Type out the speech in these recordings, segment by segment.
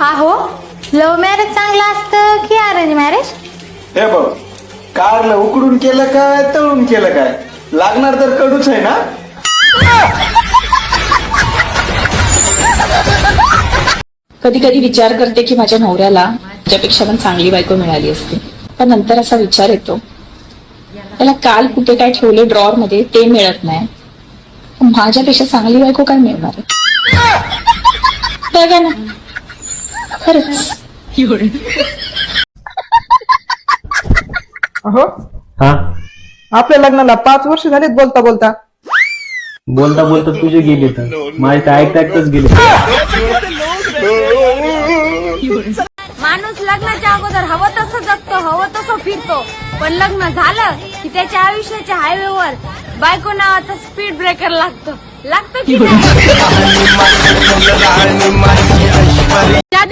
आहो love marriage चांगलं असतं की अरेंज मॅरेज हे बघ कारलं उकडून केलं काय तळून केलं काय? लागणार तर कडूच आहे ना? कधी कधी विचार करते की माझ्या नवऱ्याला त्याच्यापेक्षा पण चांगली बायको मिळाली असती. पण नंतर असा विचार येतो त्याला काल कुठे काय ठेवले ड्रॉरमध्ये ते मिळत नाही. माझ्यापेक्षा चांगली बायको काय मिळणार आहे? बघा ना. खरंच. अहो. हा? आपल्या लग्नाला पाच वर्ष झालीत बोलता बोलता. बोलता बोलता तुझे गेले तर. माझे तर ऐकता ऐकताच गेले. माणूस लग्नाच्या अगोदर हवं तसं जगतो हवं तसं फिरतो. पण लग्न झालं की त्याच्या आयुष्याच्या हायवेवर बायको नावाचा स्पीड ब्रेकर लागतो. लागतो की नाही?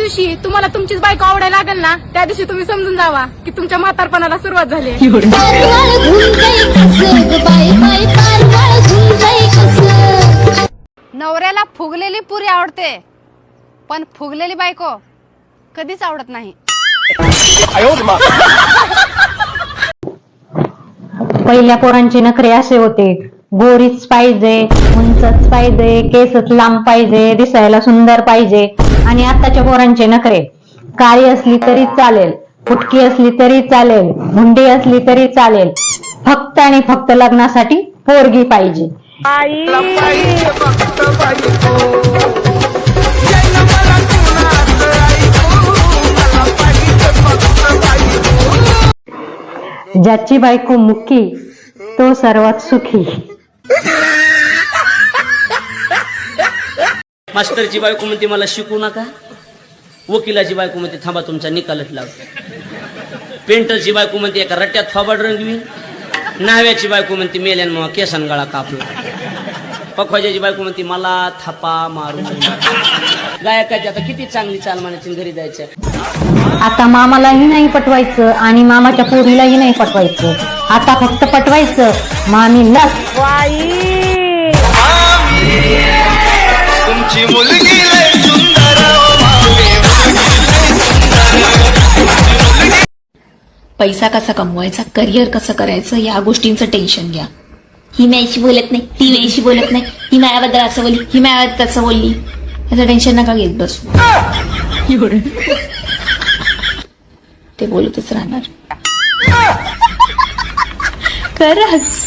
दिवशी तुम्हाला तुमचीच बायको आवडायला लागेल ना त्या दिवशी तुम्ही समजून जावा की तुमच्या म्हातारपणाला सुरुवात झाली आहे. नवऱ्याला फुगलेली पुरी आवडते पण फुगलेली बायको कधीच आवडत नाही. पहिल्या पोरांचे नखरे असे होते. गोरीच पाहिजे उंचच पाहिजे केसच लांब पाहिजे दिसायला सुंदर पाहिजे. आणि आताच्या पोरांचे नखरे. काळी असली तरी चालेल फुटकी असली तरी चालेल मुंडी असली तरी चालेल. फक्त आणि फक्त लग्नासाठी पोरगी पाहिजे. ज्याची बायको मुकी तो सर्वात सुखी. मास्तरची बायको म्हणते मला शिकू नका. वकिलाची बायको म्हणते थांबा तुमचा निकालच लावतो. पेंटरची बायको म्हणते एका रट्ट्यात थोबाड रंगवी नाव्याची बायको म्हणते मेल्यान मग केसन गळा कापला. पखवाजाची बायको म्हणते मला थापा मारू गायकाची आता किती चांगली चाल म्हणायची घरी जायचं. आता मामालाही नाही पटवायचं आणि मामाच्या पोरीलाही नाही पटवायचं. आता फक्त पटवायचं. मामी लस. तुमची मुलगी लय सुंदर पैसा कसा कमवायचा करिअर कसं करायचं या गोष्टींचं टेन्शन घ्या. ही माझ्याशी बोलत नाही ती माझ्याशी बोलत नाही ही माझ्याबद्दल असं बोलली ही माझ्याबद्दल तसं बोलली. याचं टेन्शन नका घेत बसू. ते बोलतच राहणार. खरंच